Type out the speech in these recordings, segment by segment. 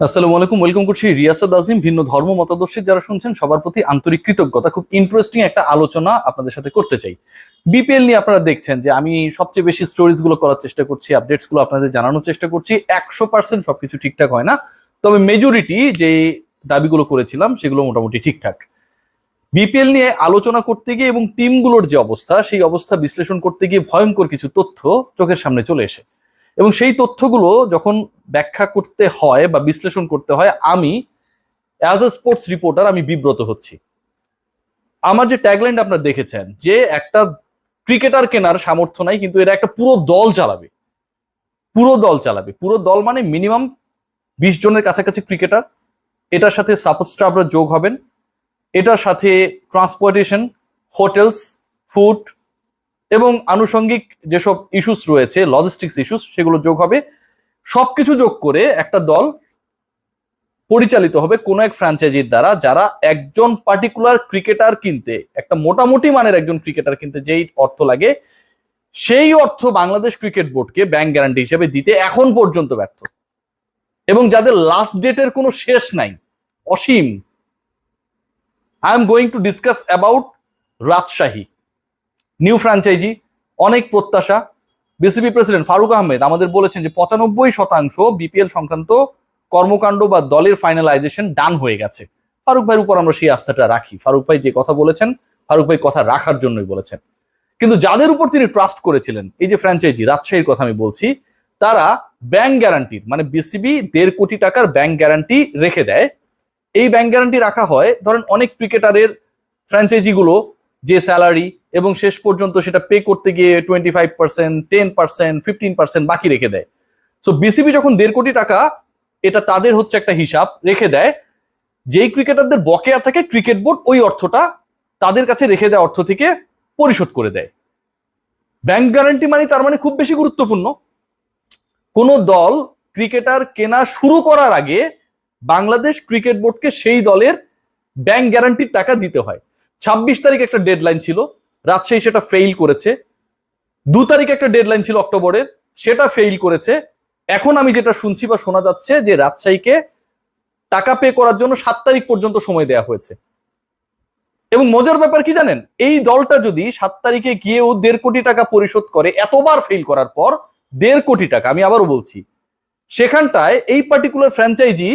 আসসালামু আলাইকুম ওয়েলকাম করছি রিয়াসাদ আজিম, ভিন্ন ধর্ম মতাদর্শী যারা শুনছেন, সবার প্রতি আন্তরিক কৃতজ্ঞতা। খুব ইন্টারেস্টিং একটা আলোচনা আপনাদের সাথে করতে চাই। বিপিএল নিয়ে আপনারা দেখছেন যে আমি সবচেয়ে বেশি স্টোরিজগুলো করার চেষ্টা করছি আপডেটসগুলো আপনাদের জানানোর চেষ্টা করছি। একশো পার্সেন্ট সবকিছু ঠিকঠাক হয় না। তবে মেজরিটি যে দাবিগুলো করেছিলাম, সেগুলো মোটামুটি ঠিকঠাক। বিপিএল নিয়ে আলোচনা করতে গিয়ে এবং টিমগুলোর যে অবস্থা, সেই অবস্থা বিশ্লেষণ করতে গিয়ে ভয়ঙ্কর কিছু তথ্য চোখের সামনে চলে এসে। এবং সেই তথ্যগুলো যখন ব্যাখ্যা করতে হয় বা বিশ্লেষণ করতে হয়, আমি অ্যাজ এ স্পোর্টস রিপোর্টার আমি বিব্রত হচ্ছি। আমার যে ট্যাগলাইন আপনারা দেখেছেন, যে একটা ক্রিকেটার কেনার সামর্থ্য নাই, কিন্তু এরা একটা পুরো দল চালাবে। পুরো দল চালাবে। পুরো দল মানে মিনিমাম বিশ জনের কাছাকাছি ক্রিকেটার এটার সাথে সাপোর্ট স্টাফরা যোগ হবেন। এটার সাথে ট্রান্সপোর্টেশন হোটেলস ফুড এবং আনুষঙ্গিক যেসব ইস্যুস রয়েছে লজিস্টিক্স ইস্যুস সেগুলো যোগ হবে। সবকিছু যোগ করে একটা দল পরিচালিত হবে কোনো এক ফ্র্যাঞ্চাইজির দ্বারা, যারা একজন পার্টিকুলার ক্রিকেটার কিনতে, একটা মোটামুটি মানের একজন ক্রিকেটার কিনতে যেই অর্থ লাগে, সেই অর্থ বাংলাদেশ ক্রিকেট বোর্ডকে ব্যাংক গ্যারান্টি হিসেবে দিতে এখন পর্যন্ত ব্যর্থ। এবং যাদের লাস্ট ডেটের কোনো শেষ নাই, Ashim I am going to discuss about Rajshahi new franchise অনেক প্রত্যাশা। বিসিবি প্রেসিডেন্ট ফারুক আহমেদ আমাদের বলেছেন যে পঁচানব্বই শতাংশ বিপিএল সংক্রান্ত কর্মকাণ্ড বা দলের ফাইনালাইজেশন ডান হয়ে গেছে। ফারুক ভাইয়ের উপর আমরা সেই আস্থাটা রাখি। ফারুক ভাই যে কথা বলেছেন, ফারুক ভাই কথা রাখার জন্যই বলেছেন। কিন্তু যাদের উপর তিনি ট্রাস্ট করেছিলেন, এই যে ফ্র্যাঞ্চাইজি রাজশাহীর কথা আমি বলছি, তারা ব্যাংক গ্যারান্টির মানে বিসিবি দেড় কোটি টাকার ব্যাংক গ্যারান্টি রেখে দেয়। এই ব্যাংক গ্যারান্টি রাখা হয়, ধরেন অনেক ক্রিকেটারের ফ্র্যাঞ্চাইজিগুলো যে স্যালারি এবং শেষ পর্যন্ত সেটা পে করতে গিয়ে twenty five percent ten percent fifteen percent বাকি রেখে দেয়। সো বিসিবি যখন দেড় কোটি টাকা, এটা তাদের হচ্ছে একটা হিসাব, রেখে দেয়। যেই ক্রিকেটারদের বকেয়া থাকে ক্রিকেট বোর্ড ওই অর্থটা তাদের কাছে রেখে দেওয়া অর্থ থেকে পরিশোধ করে দেয়। ব্যাংক গ্যারান্টি মানে তার মানে খুব বেশি গুরুত্বপূর্ণ। কোন দল ক্রিকেটার কেনা শুরু করার আগে বাংলাদেশ ক্রিকেট বোর্ডকে সেই দলের ব্যাংক গ্যারান্টির টাকা দিতে হয়। ছাব্বিশ তারিখ একটা ডেডলাইন ছিল। রাজশাহী সেটা ফেইল করেছে। দু তারিখ একটা ডেডলাইন ছিল অক্টোবরের, সেটা ফেইল করেছে। এখন আমি যেটা শুনছি বা শোনা যাচ্ছে যে রাজশাহীকে টাকা পে করার জন্য সাত তারিখ পর্যন্ত সময় দেওয়া হয়েছে। এবং মজার ব্যাপার কি জানেন? এই দলটা যদি সাত তারিখে গিয়েও দেড় কোটি টাকা পরিশোধ করে, এতবার ফেল করার পর দেড় কোটি টাকা, আমি আবারও বলছি, সেখানটায় এই পার্টিকুলার ফ্র্যাঞ্চাইজি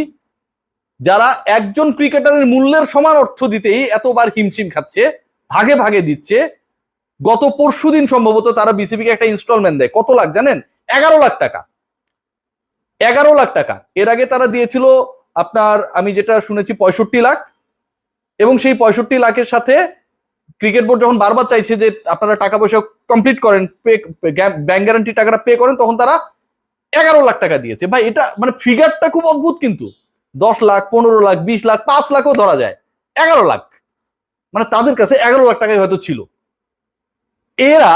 যারা একজন ক্রিকেটারের মূল্যের সমান অর্থ দিতেই এতবার হিমশিম খাচ্ছে, ভাগে ভাগে দিচ্ছে গত পরশু দিন সম্ভবত তারা বিসিবিকে একটা ইনস্টলমেন্ট দেয়। কত লাখ জানেন? এগারো লাখ টাকা। এগারো লাখ টাকা। এর আগে তারা দিয়েছিল আপনার, আমি যেটা শুনেছি, পঁয়ষট্টি লাখ। এবং সেই পঁয়ষট্টি লাখের সাথে ক্রিকেট বোর্ড যখন বারবার চাইছে যে আপনারা টাকা পয়সা কমপ্লিট করেন পে ব্যাংক গ্যারান্টি টাকাটা পে করেন, তখন তারা এগারো লাখ টাকা দিয়েছে। ভাই, এটা মানে ফিগারটা খুব অদ্ভুত কিন্তু। দশ লাখ, পনেরো লাখ, বিশ লাখ, পাঁচ লাখও ধরা যায়। এগারো লাখ। মানে তাদের কাছে এগারো লাখ টাকাই হয়তো ছিল। এরা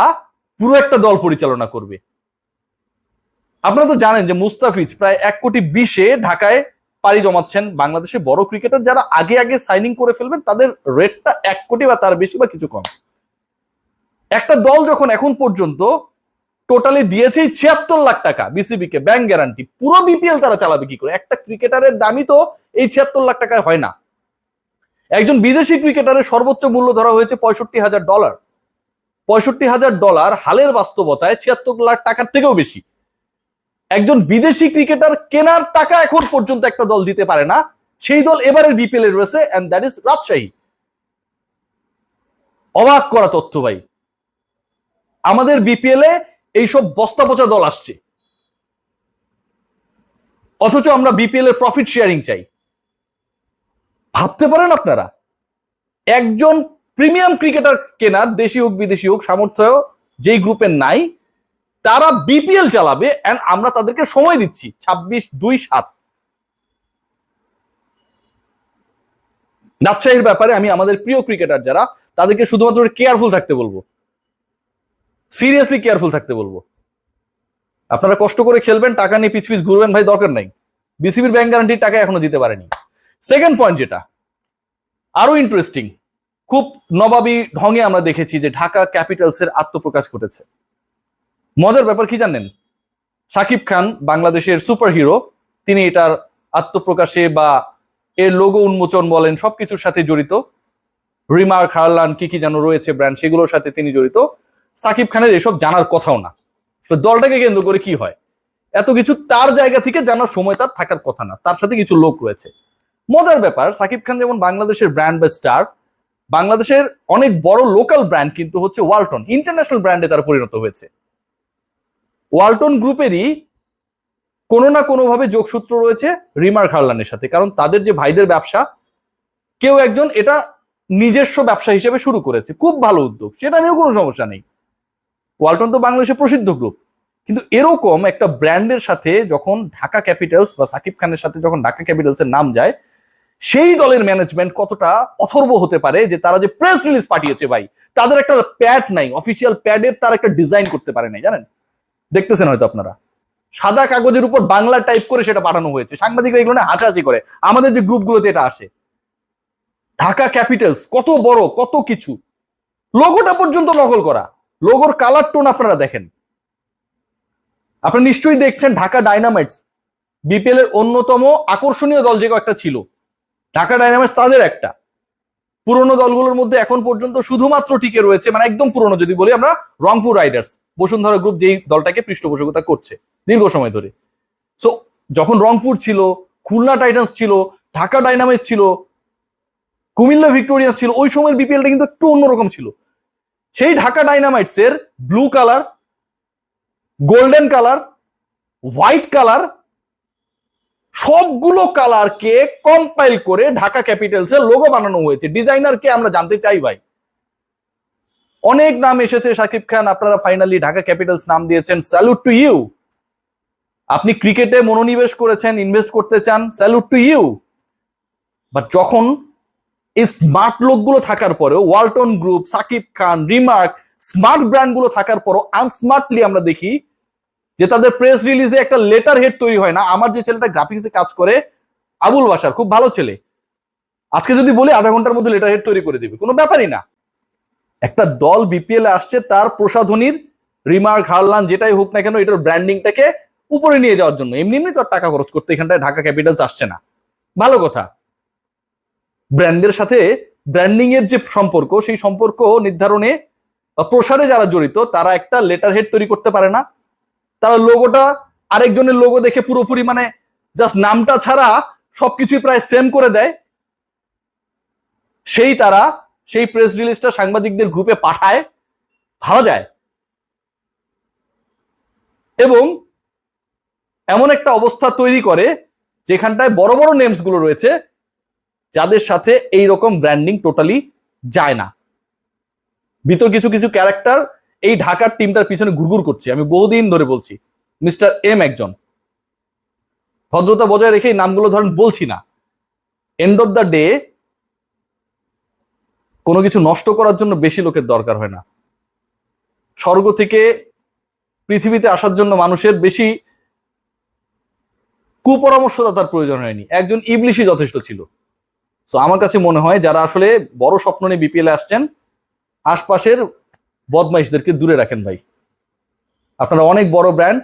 পুরো একটা দল পরিচালনা করবে। আপনারা তো জানেন যে মুস্তাফিজ প্রায় এক কোটি বিশে ঢাকায় পাড়ি জমাচ্ছেন বাংলাদেশে বড় ক্রিকেটার যারা আগে আগে সাইনিং করে ফেলবেন, তাদের রেটটা এক কোটি বা তার বেশি বা কিছু কম। একটা দল যখন এখন পর্যন্ত টোটালি দিয়েছেই ছিয়াত্তর লাখ টাকা বিসিবি কে ব্যাংক গ্যারান্টি পুরো বিপিএল তারা চালাবে কি করে? একটা ক্রিকেটারের দামই তো এই ছিয়াত্তর লাখ টাকায় হয় না। একজন বিদেশি ক্রিকেটারের সর্বোচ্চ মূল্য ধরা হয়েছে পঁয়ষট্টি হাজার ডলার পঁয়ষট্টি হাজার ডলার হালের বাস্তবতায় ছিয়াত্তর লাখ টাকার থেকেও বেশি। একজন বিদেশি ক্রিকেটার কেনার টাকা এখন পর্যন্ত একটা দল দিতে পারে না। সেই দল এবারের বিপিএল এ রয়েছে অ্যান্ড দ্যাট ইজ রাজশাহী। অবাক করা তথ্য ভাই। আমাদের বিপিএল এ এইসব বস্তা পচা দল আসছে। অথচ আমরা বিপিএল এর প্রফিট শেয়ারিং চাই। ভাবতে পারেন আপনারা? একজন প্রিমিয়াম ক্রিকেটার কেনার দেশি হোক, বিদেশি হোক, সামর্থ্য যেই গ্রুপের নাই, তারা বিপিএল চালাবে এন্ড আমরা তাদেরকে সময় দিচ্ছি, ছাব্বিশ দুই সাত। রাজশাহীর ব্যাপারে আমি আমাদের প্রিয় ক্রিকেটার যারা, তাদেরকে শুধুমাত্র কেয়ারফুল থাকতে বলব। সিরিয়াসলি কেয়ারফুল থাকতে বলব। আপনারা কষ্ট করে খেলবেন, টাকা নিয়ে পিছ পিছ ঘুরবেন, ভাই, দরকার নাই। বিসিবির ব্যাংক গ্যারান্টির টাকা এখনও দিতে পারেনি। সেকেন্ড পয়েন্ট যেটা, আরও ইন্টারেস্টিং খুব নবাবী ঢঙে আমরা দেখেছি যে ঢাকা ক্যাপিটালসের আত্মপ্রকাশ ঘটেছে। মজার ব্যাপার কি জানেন? সাকিব খান বাংলাদেশের সুপার হিরো তিনি এটার আত্মপ্রকাশে বা এর লোগো উন্মোচন বলেন, সবকিছুর সাথে জড়িত। রিমার খারলান কি কি যেন রয়েছে ব্র্যান্ড সেগুলোর সাথে তিনি জড়িত। সাকিব খানের এসব জানার কথাও না। দলটাকে কেন্দ্র করে কি হয়? এত কিছু তার জায়গা থেকে জানার সময় তার থাকার কথা না, তার সাথে কিছু লোক রয়েছে। মজার ব্যাপার, সাকিব খান যেমন বাংলাদেশের ব্র্যান্ড বা স্টার বাংলাদেশের অনেক বড় লোকাল ব্র্যান্ড কিন্তু হচ্ছে ওয়ালটন ইন্টারন্যাশনাল ব্র্যান্ডে তারা পরিণত হয়েছে। ওয়ালটন গ্রুপেরই কোনো না কোনোভাবে যোগসূত্র রয়েছে রিমার হারলানের সাথে, কারণ তাদের যে ভাইদের ব্যবসা, কেউ একজন এটা নিজস্ব ব্যবসা হিসেবে শুরু করেছে। খুব ভালো উদ্যোগ, সেটা নিয়েও কোনো সমস্যা নেই। ওয়ালটন তো বাংলাদেশের প্রসিদ্ধ গ্রুপ কিন্তু এরকম একটা ব্র্যান্ডের সাথে যখন ঢাকা ক্যাপিটালস বা সাকিব খানের সাথে যখন ঢাকা ক্যাপিটালসের নাম যায় সেই দলের ম্যানেজমেন্ট কতটা অথর্ব হতে পারে যে তারা যে প্রেস রিলিজ পাঠিয়েছে ভাই, তাদের একটা প্যাড নাই অফিসিয়াল প্যাডের তারা একটা ডিজাইন করতে পারে নাই, জানেন? দেখতেছেন হয়তো আপনারা। সাদা কাগজের উপর বাংলা টাইপ করে সেটা পাঠানো হয়েছে। সাংবাদিকরা এগুলো না হাসাহাসি করে। আমাদের যে গ্রুপগুলোতে এটা আসে। ঢাকা ক্যাপিটালস কত বড়, কত কিছু। লোগোটা পর্যন্ত নকল করা। লোগোর কালার টোন আপনারা দেখেন। আপনারা নিশ্চয়ই দেখছেন ঢাকা ডাইনামাইটস বিপিএল এর অন্যতম আকর্ষণীয় দল যে কয়েকটা ছিল। ঢাকা ডাইনামাইটস তাদের একটা। পুরনো দলগুলোর মধ্যে এখন পর্যন্ত শুধুমাত্র টিকে রয়েছে মানে একদম পুরনো, যদি বলি আমরা রংপুর রাইডার্স বসুন্ধরা গ্রুপ যেই দলটাকে পৃষ্ঠপোষকতা করছে দীর্ঘ সময় ধরে। সো যখন রংপুর ছিল, খুলনা টাইটান্স ছিল, ঢাকা ডাইনামাইটস ছিল, কুমিল্লা ভিক্টোরিয়াস ছিল, ওই সময়ের বিপিএলটা কিন্তু একটু অন্যরকম ছিল। সেই ঢাকা ডাইনামাইটস এর blue colour golden colour white colour সবগুলো কালারকে কম্পাইল করে ঢাকা ক্যাপিটালস এর লোগো বানানো হয়েছে। ডিজাইনার কে আমরা জানতে চাই ভাই। অনেক নাম এসেছে সাকিব খান, আপনারা ফাইনালি ঢাকা ক্যাপিটালস নাম দিয়েছেন। স্যালুট টু ইউ আপনি ক্রিকেটে মনোনিবেশ করেছেন ইনভেস্ট করতে চান স্যালুট টু ইউ বাট যখন এই স্মার্ট লোকগুলো থাকার পরেও, Walton group, Sakib Khan, remark smart ব্র্যান্ডগুলো থাকার পরও আনস্মার্টলি আমরা দেখি যে তাদের প্রেস রিলিজে একটা লেটার হেড তৈরি হয় না, আমার যে ছেলেটা গ্রাফিক্সে কাজ করে, আবুল বাসার খুব ভালো ছেলে। আজকে যদি বলি, আধা ঘণ্টার মধ্যে লেটার হেড তৈরি করে দিবে, কোনো ব্যাপারই না। একটা দল বিপিএল আসছে, তার প্রসাধনীর রিমার্ক হারলান, যেটাই হোক না কেন, এটার ব্র্যান্ডিংটাকে উপরে নিয়ে যাওয়ার জন্য। এমনি এমনি তো আর টাকা খরচ করতে এখানটায় ঢাকা ক্যাপিটালস আসছে না। ভালো কথা। ব্র্যান্ডের সাথে ব্র্যান্ডিং এর যে সম্পর্ক, সেই সম্পর্ক নির্ধারণে প্রসারে যারা জড়িত, তারা একটা লেটার হেড তৈরি করতে পারে না। তারা লোগোটা আরেকজনের লোগো দেখে পুরোপুরি মানে জাস্ট নামটা ছাড়া সবকিছুই প্রায় সেম করে দেয়। সেই তারা সেই প্রেস রিলিজটা সাংবাদিকদের গ্রুপে পাঠায়, ভাবা যায়। এবং এমন একটা অবস্থা তৈরি করে যেখানটায় বড় বড় নেমসগুলো রয়েছে, যাদের সাথে এই রকম ব্র্যান্ডিং টোটালি যায় না। ভিতর কিছু কিছু ক্যারেক্টার এই ঢাকার টিমটার পিছনে ঘুরঘুর করছে। আমি বহুদিন ধরে বলছি, মিস্টার এম একজন। ভদ্রতা বজায় রেখে নামগুলো ধরেন বলছি না। এন্ড অফ দ্য ডে কোনো কিছু নষ্ট করার জন্য বেশি লোকের দরকার হয় না। স্বর্গ থেকে পৃথিবীতে আসার জন্য মানুষের বেশি কুপরামর্শদাতার প্রয়োজন হয়নি। একজন ইবলিশই যথেষ্ট ছিল। সো আমার কাছে মনে হয়, যারা আসলে বড় স্বপ্ন নিয়ে বিপিএল আসছেন, আশপাশের বদমাইশদেরকে দূরে রাখেন ভাই। আপনারা অনেক বড় ব্র্যান্ড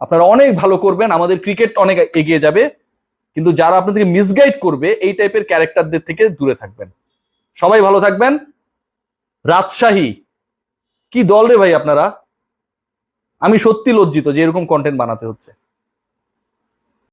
আপনারা অনেক ভালো করবেন, আমাদের ক্রিকেট অনেক এগিয়ে যাবে, কিন্তু যারা আপনাদেরকে মিসগাইড করবে, এই টাইপের ক্যারেক্টারদের থেকে দূরে থাকবেন। সবাই ভালো থাকবেন। রাজশাহী, কি দল রে ভাই আপনারা? আমি সত্যি লজ্জিত যে এরকম কন্টেন্ট বানাতে হচ্ছে।